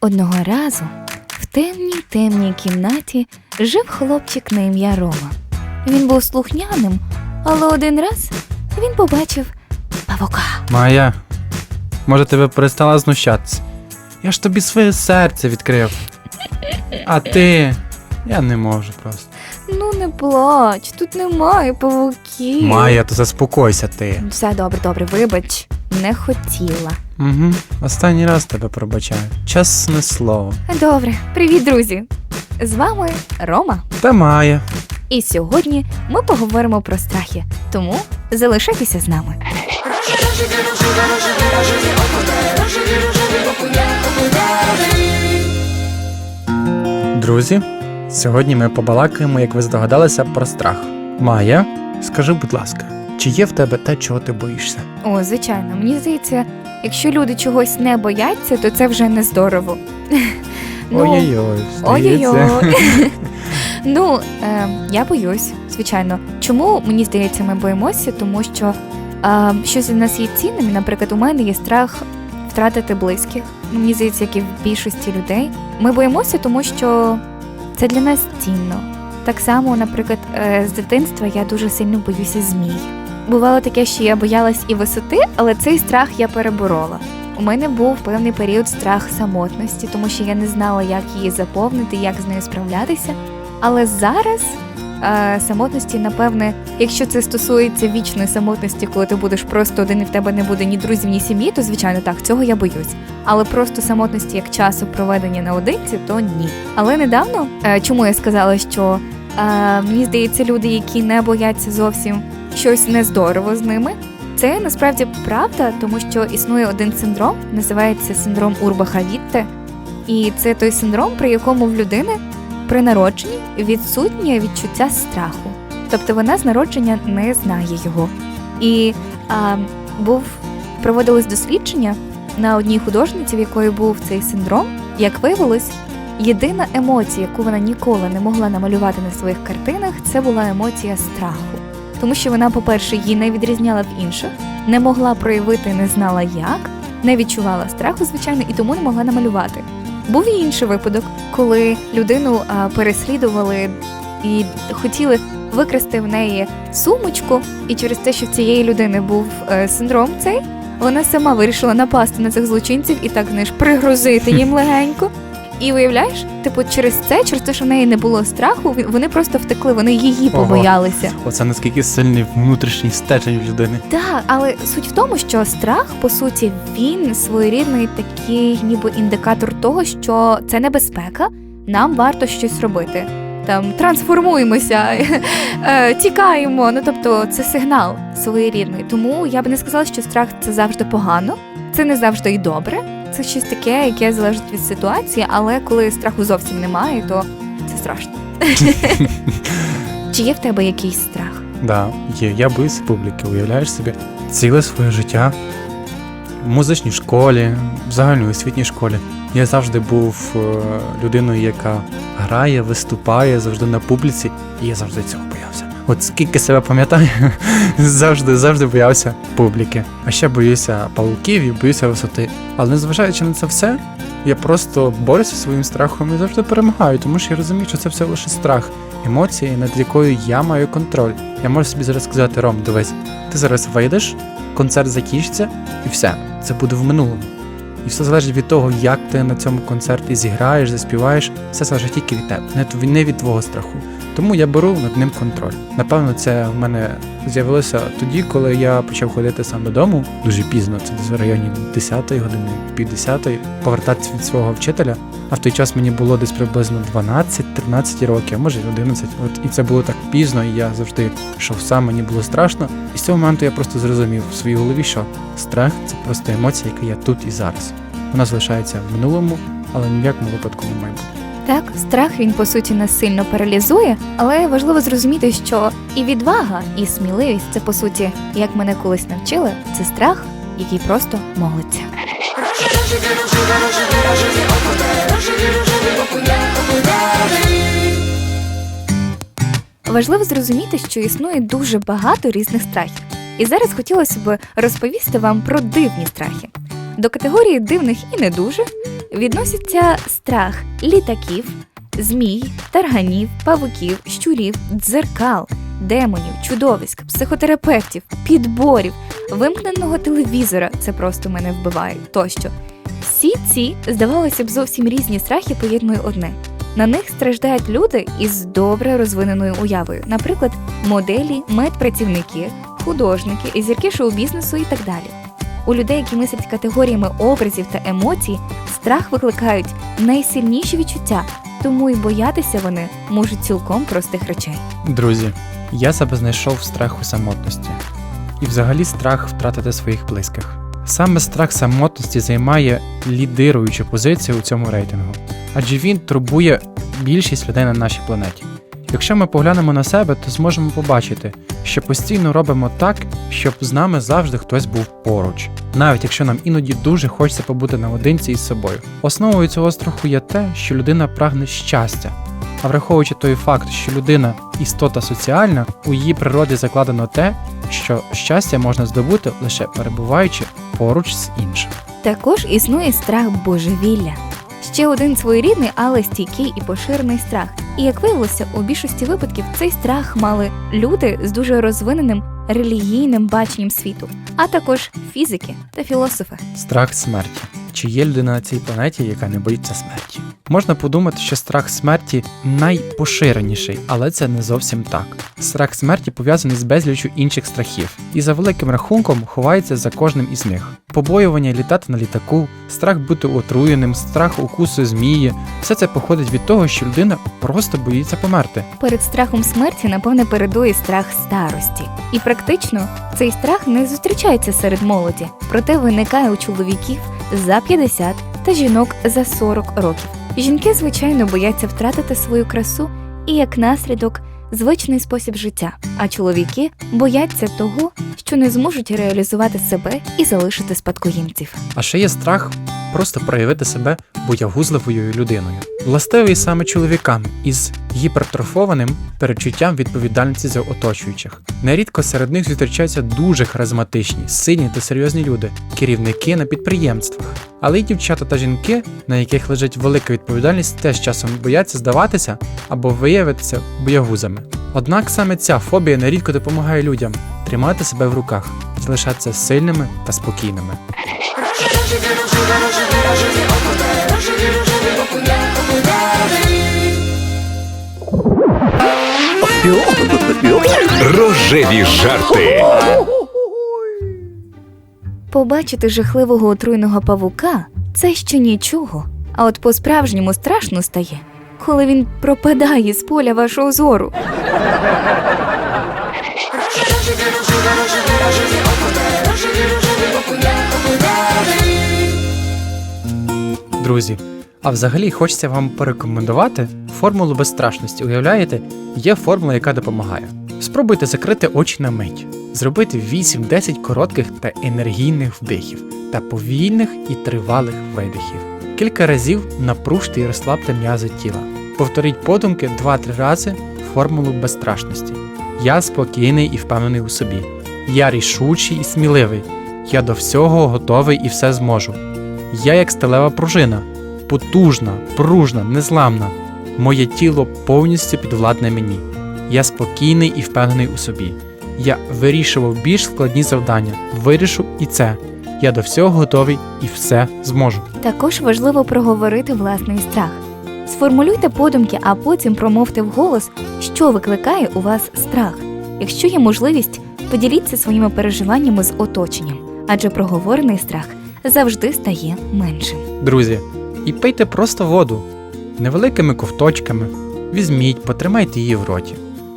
Одного разу в темній темній кімнаті жив хлопчик на ім'я Рома. Він був слухняним, але один раз він побачив павука. Майя, може тебе перестала знущатися? Я ж тобі своє серце відкрив. А ти. Я не можу просто. Ну не плач, тут немає павуків. Майя, то заспокойся ти. Все добре, добре, вибач, не хотіла. Угу. Останній раз тебе пробачаю. Чесне слово. Добре, привіт, друзі! З вами Рома. Та Майя. І сьогодні ми поговоримо про страхи. Тому залишайтеся з нами. Друзі, сьогодні ми побалакаємо, як ви здогадалися, про страх. Майя, скажи, будь ласка, чи є в тебе те, чого ти боїшся? О, звичайно, мені здається, якщо люди чогось не бояться, то це вже не здорово. Ну, Ой-ой-ой. Ой-ой-ой. ну, е, я боюсь, звичайно. Чому мені здається, ми боїмося? Тому що е, щось у нас є цінним. Наприклад, у мене є страх втратити близьких. Мені здається, як і в більшості людей. Ми боїмося, тому що це для нас цінно. Так само, наприклад, е, з дитинства я дуже сильно боюся змій. Бувало таке, що я боялась і висоти, але цей страх я переборола. У мене був певний період страх самотності, тому що я не знала, як її заповнити, як з нею справлятися. Але зараз самотності, напевне, якщо це стосується вічної самотності, коли ти будеш просто один і в тебе не буде ні друзів, ні сім'ї, то звичайно так, цього я боюсь. Але просто самотності як часу проведення наодинці, то ні. Але недавно, е, чому я сказала, що е, мені здається, люди, які не бояться зовсім щось нездорово з ними. Це насправді правда, тому що існує один синдром, називається синдром Урбаха Вітте. І це той синдром, при якому в людини при народженні відсутнє відчуття страху. Тобто вона з народження не знає його. І а, був проводилось дослідження на одній художниці, в якої був цей синдром. Як виявилось, єдина емоція, яку вона ніколи не могла намалювати на своїх картинах, це була емоція страху. Тому що вона, по-перше, її не відрізняла в інших, не могла проявити, не знала як, не відчувала страху, звичайно, і тому не могла намалювати. Був і інший випадок, коли людину а, переслідували і хотіли викрасти в неї сумочку, і через те, що в цієї людини був е, синдром цей, вона сама вирішила напасти на цих злочинців і так знаєш, пригрозити їм легенько. І уявляєш, типу, через це, через те, що в неї не було страху, вони просто втекли, вони її Ого. побоялися. Оце наскільки сильний внутрішній стержень в людини. Так, але суть в тому, що страх, по суті, він своєрідний такий, ніби індикатор того, що це небезпека, нам варто щось робити. Там трансформуємося, е, тікаємо. Ну тобто, це сигнал своєрідний. Тому я би не сказала, що страх це завжди погано, це не завжди і добре. Це щось таке, яке залежить від ситуації, але коли страху зовсім немає, то це страшно. Чи є в тебе якийсь страх? Да, є. Я боюся публіки, уявляєш собі. Ціле своє життя в музичній школі, в загальноосвітній школі. Я завжди був е, людиною, яка грає, виступає завжди на публіці, і я завжди цього боявся. От скільки себе пам'ятаю, завжди, завжди боявся публіки. А ще боюся павуків і боюся висоти. Але незважаючи на це все, я просто борюся своїм страхом і завжди перемагаю, тому що я розумію, що це все лише страх, емоції, над якою я маю контроль. Я можу собі зараз сказати, Ром, дивись, ти зараз вийдеш, концерт закінчиться, і все, це буде в минулому. І все залежить від того, як ти на цьому концерті зіграєш, заспіваєш, все залежить тільки від тебе, не не від твого страху. Тому я беру над ним контроль. Напевно, це в мене з'явилося тоді, коли я почав ходити сам додому дуже пізно, це десь в районі 10 години, пів 10 повертатися від свого вчителя. А в той час мені було десь приблизно 12-13 років, а може й 11. От і це було так пізно, і я завжди йшов сам, мені було страшно. І з цього моменту я просто зрозумів в своїй голові, що страх це просто емоція, яка є тут і зараз. Вона залишається в минулому, але ні в якому випадку не має бути. Так, страх він по суті нас сильно паралізує, але важливо зрозуміти, що і відвага, і сміливість це по суті, як мене колись навчили, це страх, який просто молиться. Важливо зрозуміти, що існує дуже багато різних страхів. І зараз хотілося б розповісти вам про дивні страхи. До категорії дивних і не дуже відносяться страх літаків, змій, тарганів, павуків, щурів, дзеркал, демонів, чудовиськ, психотерапевтів, підборів, вимкненого телевізора це просто мене вбиває тощо. Всі ці, здавалося б, зовсім різні страхи поєднує одне. На них страждають люди із добре розвиненою уявою, наприклад, моделі, медпрацівники, художники, зірки шоу-бізнесу і так далі. У людей, які мислять категоріями образів та емоцій, страх викликають найсильніші відчуття, тому і боятися вони можуть цілком простих речей. Друзі, я себе знайшов в страху самотності. І взагалі страх втратити своїх близьких. Саме страх самотності займає лідируючу позицію у цьому рейтингу, адже він турбує більшість людей на нашій планеті. Якщо ми поглянемо на себе, то зможемо побачити, що постійно робимо так, щоб з нами завжди хтось був поруч, навіть якщо нам іноді дуже хочеться побути наодинці із собою. Основою цього страху є те, що людина прагне щастя. А враховуючи той факт, що людина істота соціальна, у її природі закладено те, що щастя можна здобути лише перебуваючи поруч з іншим. Також існує страх божевілля. Ще один своєрідний, але стійкий і поширений страх. І як виявилося, у більшості випадків цей страх мали люди з дуже розвиненим релігійним баченням світу, а також фізики та філософи. Страх смерті. Чи є людина на цій планеті, яка не боїться смерті? Можна подумати, що страх смерті найпоширеніший, але це не зовсім так. Страх смерті пов'язаний з безліччю інших страхів, і за великим рахунком ховається за кожним із них. Побоювання літати на літаку, страх бути отруєним, страх укусу змії все це походить від того, що людина просто боїться померти. Перед страхом смерті, напевне, передує страх старості. І практично цей страх не зустрічається серед молоді, проте виникає у чоловіків за 50 та жінок за 40 років. Жінки, звичайно, бояться втратити свою красу і як наслідок звичний спосіб життя, а чоловіки бояться того, що не зможуть реалізувати себе і залишити спадкоємців. А ще є страх просто проявити себе боягузливою людиною, властивий саме чоловікам із гіпертрофованим перечуттям відповідальності за оточуючих. Нерідко серед них зустрічаються дуже харизматичні, сильні та серйозні люди, керівники на підприємствах. Але й дівчата та жінки, на яких лежить велика відповідальність, теж часом бояться здаватися або виявитися боягузами. Однак саме ця фобія нерідко допомагає людям тримати себе в руках, залишатися сильними та спокійними. Рожеві жарти. Побачити жахливого отруйного павука це ще нічого. А от по-справжньому страшно стає, коли він пропадає з поля вашого зору. Друзі, а взагалі хочеться вам порекомендувати формулу безстрашності. Уявляєте, є формула, яка допомагає. Спробуйте закрити очі на мить, зробити 8-10 коротких та енергійних вдихів та повільних і тривалих видихів. Кілька разів напружте і розслабте м'язи тіла. Повторіть подумки 2-3 рази формулу безстрашності. Я спокійний і впевнений у собі. Я рішучий і сміливий. Я до всього готовий і все зможу. Я як сталева пружина, потужна, пружна, незламна. Моє тіло повністю підвладне мені. Я спокійний і впевнений у собі. Я вирішував більш складні завдання, вирішу і це. Я до всього готовий і все зможу. Також важливо проговорити власний страх. Сформулюйте подумки, а потім промовте вголос, що викликає у вас страх. Якщо є можливість, поділіться своїми переживаннями з оточенням, адже проговорений страх завжди стає меншим. Друзі, і пийте просто воду невеликими ковточками. Візьміть, потримайте її в роті.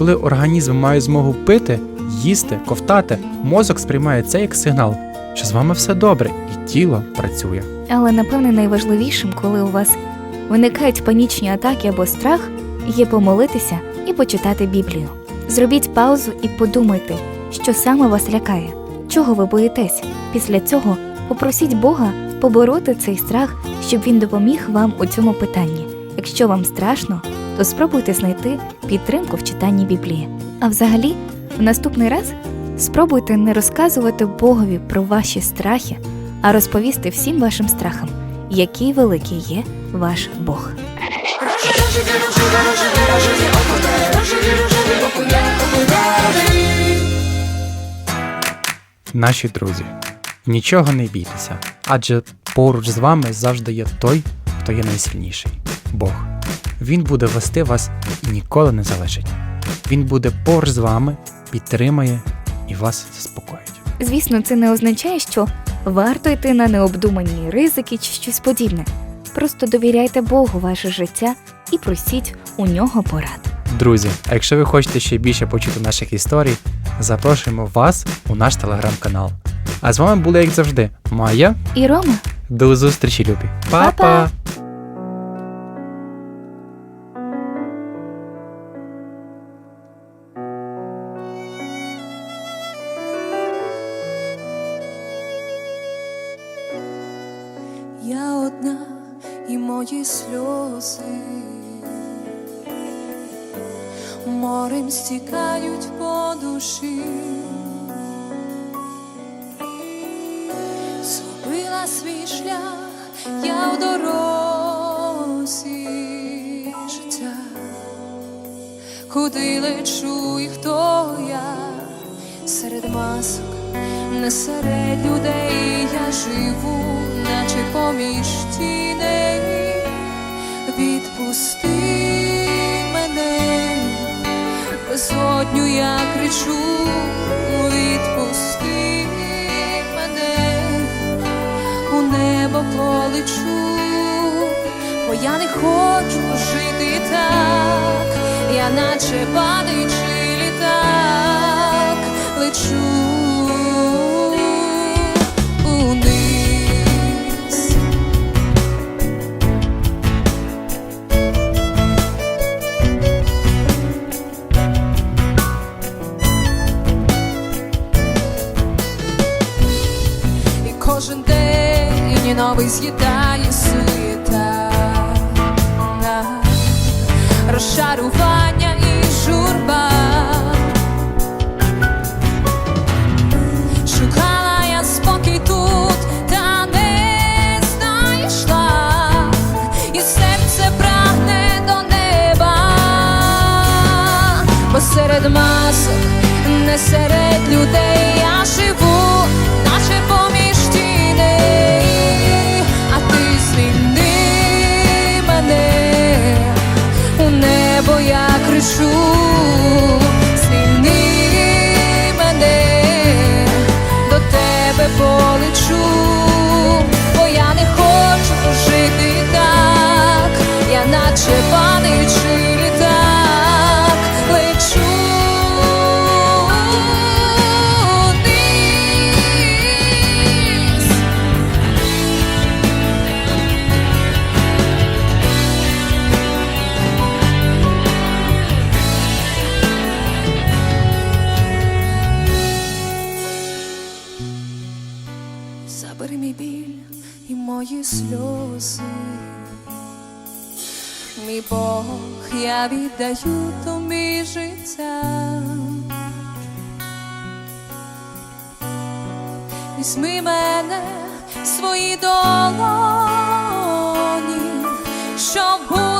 Коли організм має змогу пити, їсти, ковтати, мозок сприймає це як сигнал, що з вами все добре і тіло працює. Але напевне найважливішим, коли у вас виникають панічні атаки або страх, є помолитися і почитати Біблію. Зробіть паузу і подумайте, що саме вас лякає, чого ви боїтесь. Після цього попросіть Бога побороти цей страх, щоб він допоміг вам у цьому питанні. Якщо вам страшно, то спробуйте знайти підтримку в читанні Біблії. А взагалі, в наступний раз спробуйте не розказувати Богові про ваші страхи, а розповісти всім вашим страхам, який великий є ваш Бог. Наші друзі, нічого не бійтеся, адже поруч з вами завжди є той, хто є найсильніший Бог. Він буде вести вас і ніколи не залишить. Він буде поруч з вами, підтримає і вас заспокоїть. Звісно, це не означає, що варто йти на необдумані ризики чи щось подібне. Просто довіряйте Богу ваше життя і просіть у нього порад. Друзі, а якщо ви хочете ще більше почути наших історій, запрошуємо вас у наш телеграм-канал. А з вами були, як завжди, Майя. І Рома, До зустрічі, любі. Па-па! Морем стікають по душі. Зробила свій шлях, я в дорозі життя, куди лечу і хто я серед масок, не серед людей я живу, наче поміж тіней. Відпусти мене, безодню я кричу, відпусти мене, у небо полечу, бо я не хочу жити так, я наче падаючи літак лечу з'їдає суєта, розчарування і журба. Шукала спокій тут, та не знайшла, і серце прагне до неба, бо серед масок, не серед людей я живу, наче поміж я кричу, звільни мене, до тебе полечу, бо я не хочу жити так, я наче Забери мій біль і мої сльози. Мій Бог, я віддаю тобі життя. Візьми мене в свої долоні, щоб була